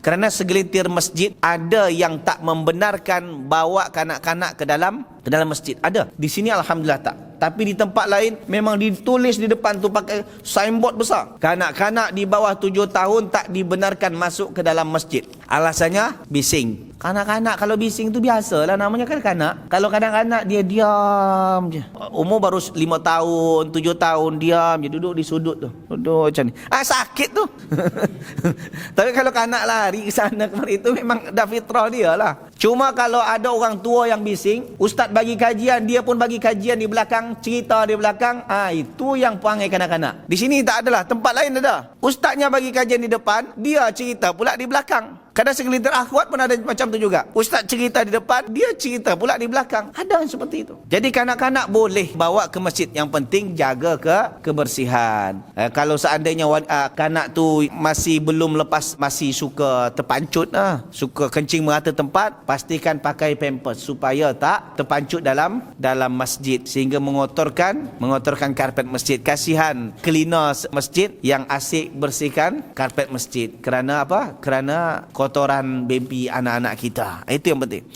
Kerana segelintir masjid ada yang tak membenarkan bawa kanak-kanak ke dalam ke dalam masjid. Ada. Di sini alhamdulillah tak. Tapi di tempat lain memang ditulis di depan tu pakai signboard besar. Kanak-kanak di bawah tujuh tahun tak dibenarkan masuk ke dalam masjid. Alasannya bising. Kanak-kanak kalau bising tu biasalah namanya kan kanak. Kalau kanak-kanak dia diam je. Umur baru lima tahun, tujuh tahun diam je duduk di sudut tu. Duduk macam ni. Ah sakit tu. Tapi kalau kanak lari ke sana kemari itu memang dah fitrah dia lah. Cuma kalau ada orang tua yang bising, ustaz bagi kajian, dia pun bagi kajian di belakang, cerita di belakang, ah itu yang panggil kanak-kanak. Di sini tak adalah, tempat lain ada. Ustaznya bagi kajian di depan, dia cerita pula di belakang. Kadang segelintir akhwat pun ada macam tu juga. Ustaz cerita di depan, dia cerita pula di belakang. Ada yang seperti itu. Jadi kanak-kanak boleh bawa ke masjid. Yang penting jaga ke kebersihan. Eh, kalau seandainya uh, kanak tu masih belum lepas, masih suka terpancut, ah, suka kencing merata tempat, pastikan pakai pampers supaya tak terpancut dalam dalam masjid sehingga mengotorkan mengotorkan karpet masjid. Kasihan cleaner masjid yang asyik bersihkan karpet masjid. Kerana apa? Kerana kotoran baby anak-anak kita. Itu yang penting.